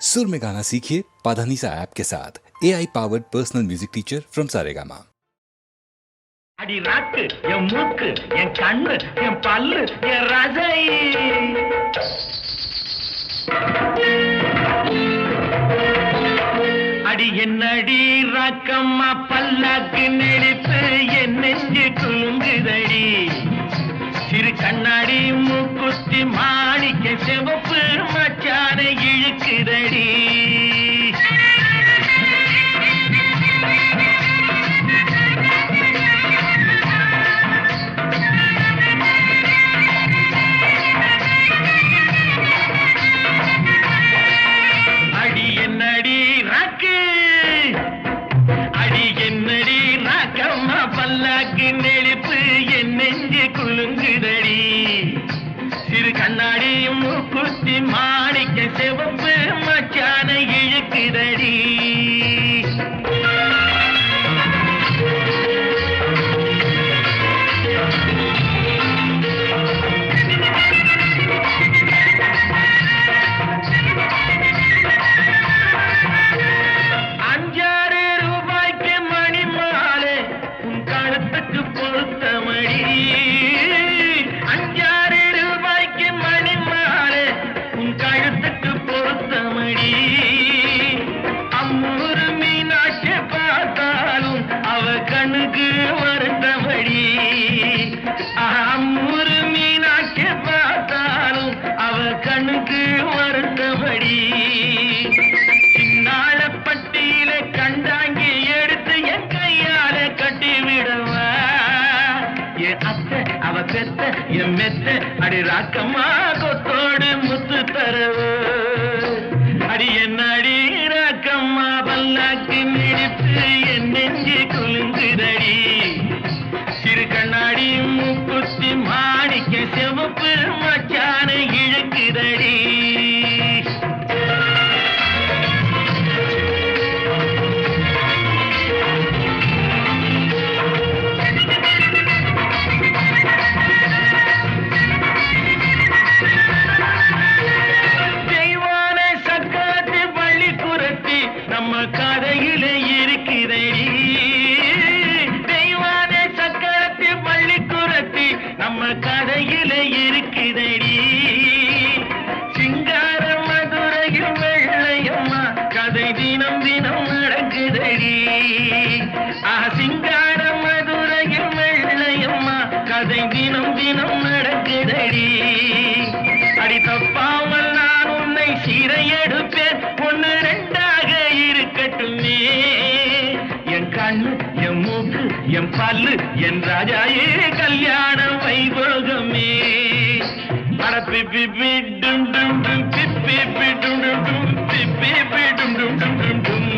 सुर में गाना सीखिए पाधानीसा ऐप के साथ A I powered personal music teacher from Saregama அடி ராக்கு என் மூக்கு என் கண்ணு என் பல்லு என் ரசை அடி என்னடி ராக்கம்மா பல்லாக்கு நெளிப்பு என் நெஞ்சு குலுங்குதடி சிறு கண்ணாடி மூக்குத்தி மாணிக்க சிவப்பு மச்சான இழுக்குதடி. அடி என்னடி பல்லாக்கு நெளிப்பு? என் நெஞ்சு குலுங்குதடி. கண்ணாடியும் கண்ணாடி மூக்குத்தி மாணிக்க செவப்பு மச்சான இழுக்குதடி. அத்தை அவ பெத்த என் மெத்த. அடி ராக்கம்மா கொத்தோடு முத்து தரவு. அடி என்ன அடி ராக்கம்மா பல்லாக்கு மிடிப்பு என் நெஞ்சு குலுங்குதடி. சிறு கண்ணாடி மூக்குத்தி மாணிக்க செவப்பு மச்சான இழுக்குதடி. சிதறி சிங்கார மதுரையில் வெள்ளையம்மா கதை தினம் தினம் நடக்குதடி. ஆ சிங்கார மதுரையில் வெள்ளையம்மா கதை தினம் தினம் நடக்குதடி. அடி தப்பாமல் நான் உன்னை சிறையெடுப்பேன் எடுப்பேன் ஒன்னு ரெண்டாக இருக்கட்டுமே. என் கண்ணு என் மூக்கு என் பல்லு என் ராஜாயே கல்யாணம் வைபோகமே. పిప్పి పిప్పి పిప్పి పిప్పి పిప్పి